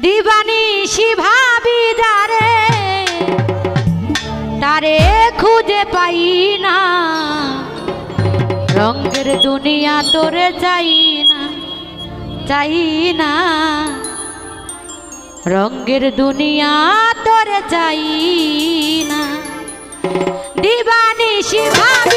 দিবানিশি ভাবি যারে, তারে খুঁজে পাই না। রঙের দুনিয়া তোরে চাই না চাই না। রঙের দুনিয়া তোরে চাই না। দিবানিশি ভাবি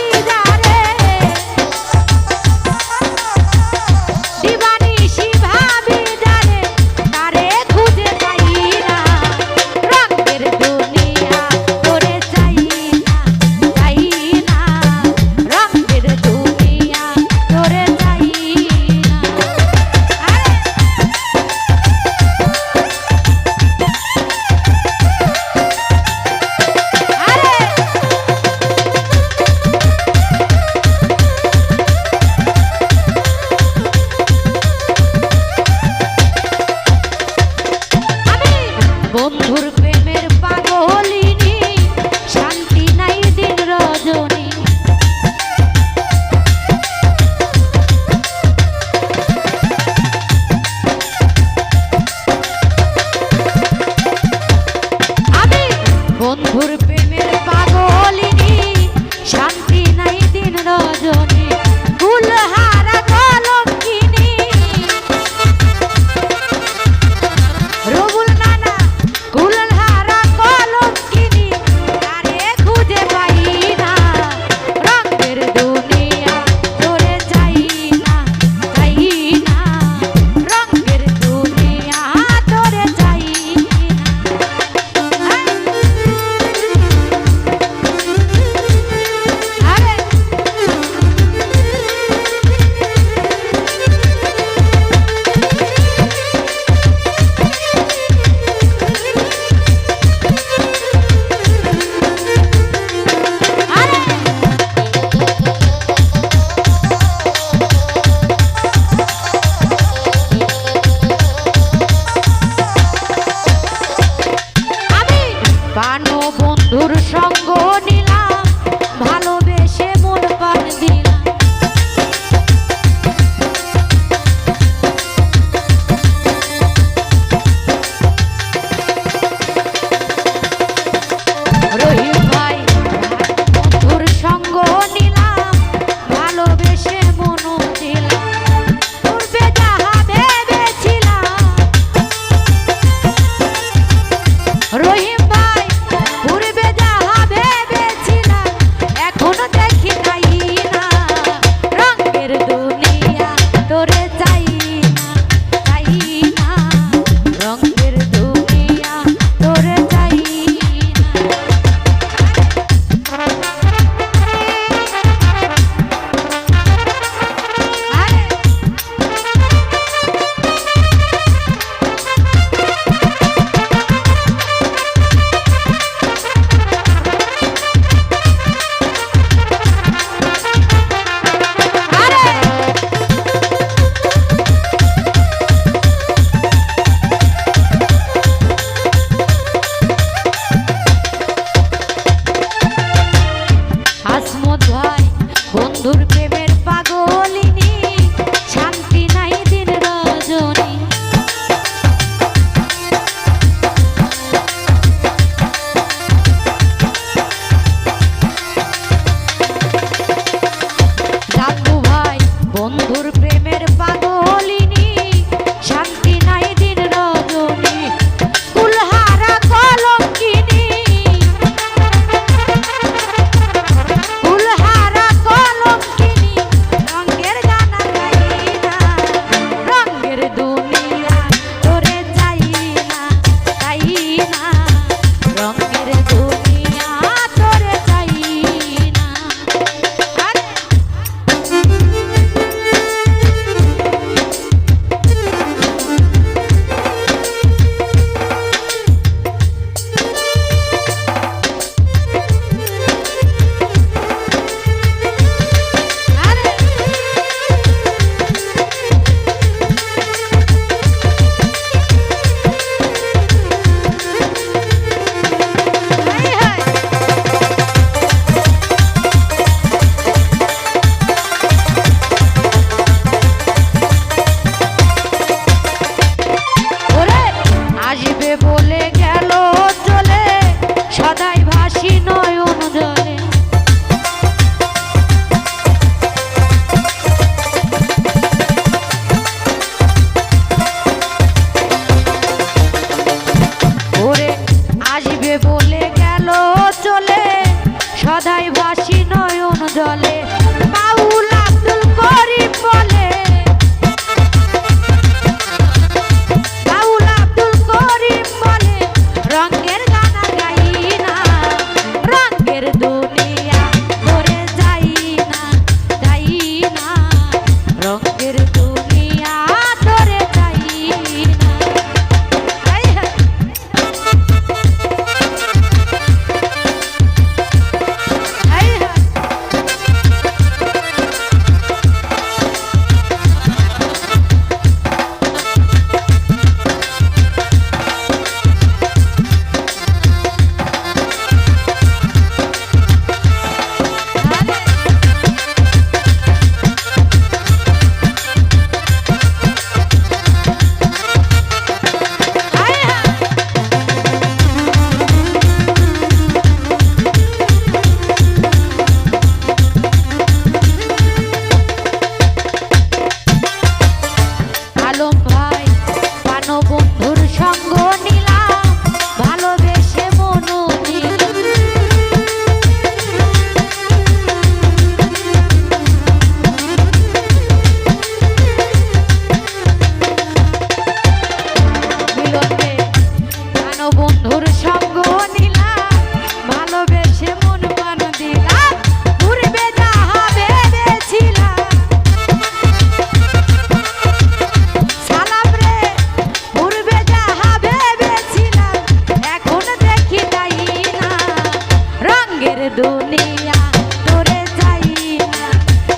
রঙের দুনিয়া তোরে যাই না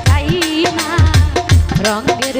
যাই না। রঙের